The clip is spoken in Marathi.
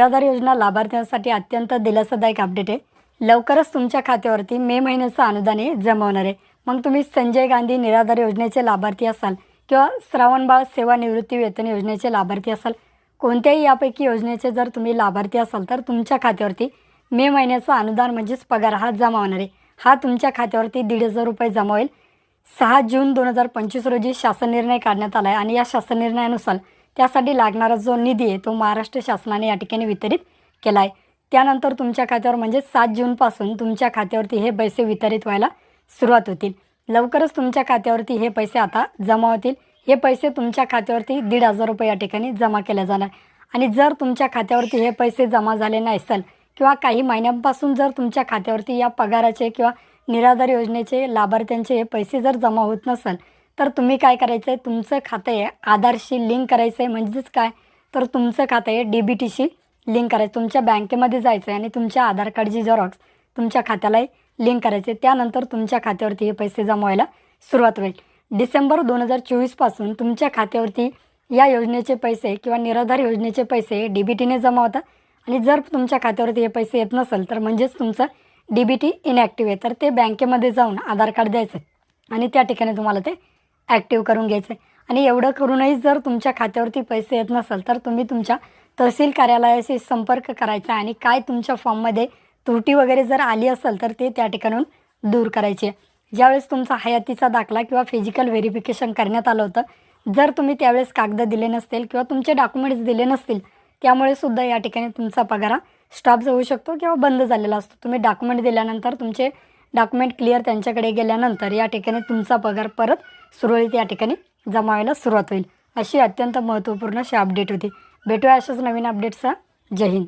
निराधार योजना लाभार्थ्यांसाठी अत्यंत दिलासादायक अपडेट आहे. लवकरच तुमच्या खात्यावरती मे महिन्याचं अनुदान हे जमवणार आहे. मग तुम्ही संजय गांधी निराधार योजनेचे लाभार्थी असाल किंवा श्रावणबाळ सेवा निवृत्ती वेतन योजनेचे लाभार्थी असाल कोणत्याही यापैकी योजनेचे जर तुम्ही लाभार्थी असाल तर तुमच्या खात्यावरती मे महिन्याचं अनुदान म्हणजेच पगार हा जमा होणार आहे. हा तुमच्या खात्यावरती दीड हजार रुपये जमा होईल. सहा जून दोन हजार पंचवीस रोजी शासन निर्णय काढण्यात आला आहे आणि या शासन निर्णयानुसार त्यासाठी लागणारा जो निधी आहे तो महाराष्ट्र शासनाने या ठिकाणी वितरित केला आहे त्यानंतर तुमच्या खात्यावर म्हणजे सात जूनपासून तुमच्या खात्यावरती हे पैसे वितरित व्हायला सुरुवात होतील. लवकरच तुमच्या खात्यावरती हे पैसे आता जमा होतील. हे पैसे तुमच्या खात्यावरती दीड हजार रुपये या ठिकाणी जमा केले जाणार. आणि जर तुमच्या खात्यावरती हे पैसे जमा झाले नसेल किंवा काही महिन्यांपासून जर तुमच्या खात्यावरती या पगाराचे किंवा निराधार योजनेचे लाभार्थ्यांचे हे पैसे जर जमा होत नसेल तर तुम्ही काय करायचं आहे तुमचं खातं आहे आधारशी लिंक करायचं आहे म्हणजेच काय? तर तुमचं खातं आहे डी बी टीशी लिंक करायचं तुमच्या बँकेमध्ये जायचं आहे आणि तुमच्या आधार कार्डची झेरॉक्स तुमच्या खात्याला लिंक करायचे त्यानंतर तुमच्या खात्यावरती हे पैसे जमा व्हायला सुरुवात होईल. डिसेंबर दोन हजार चोवीसपासून तुमच्या खात्यावरती या योजनेचे पैसे किंवा निराधार योजनेचे पैसे डी बी टीने जमा होतात. आणि जर तुमच्या खात्यावरती हे पैसे येत नसेल तर म्हणजेच तुमचं डी बी टी इनॅक्टिव्ह आहे. तर ते बँकेमध्ये जाऊन आधार कार्ड द्यायचं आणि त्या ठिकाणी तुम्हाला ते ॲक्टिव्ह करून घ्यायचं. आहे आणि एवढं करूनही जर तुमच्या खात्यावरती पैसे येत नसेल तर तुम्ही तुमच्या तहसील कार्यालयाशी संपर्क करायचा आणि काय तुमच्या फॉर्ममध्ये त्रुटी वगैरे जर आली असेल तर ते त्या ठिकाणून दूर करायची. आहे ज्यावेळेस तुमचा हयातीचा दाखला किंवा फिजिकल व्हेरिफिकेशन करण्यात आलं होतं जर तुम्ही त्यावेळेस कागद दिले नसतील किंवा तुमचे डॉक्युमेंट्स दिले नसतील त्यामुळे सुद्धा या ठिकाणी तुमचा पगार स्टॉप होऊ शकतो किंवा बंद झालेला असतो. तुम्ही डॉक्युमेंट दिल्यानंतर तुमचे डॉक्युमेंट क्लिअर त्यांच्याकडे गेल्यानंतर या ठिकाणी तुमचा पगार परत सुरळीत या ठिकाणी जमा व्हायला सुरुवात होईल. अशी अत्यंत महत्त्वपूर्ण अशी अपडेट होती. भेटूया अशाच नवीन अपडेट्सचा जय हिंद.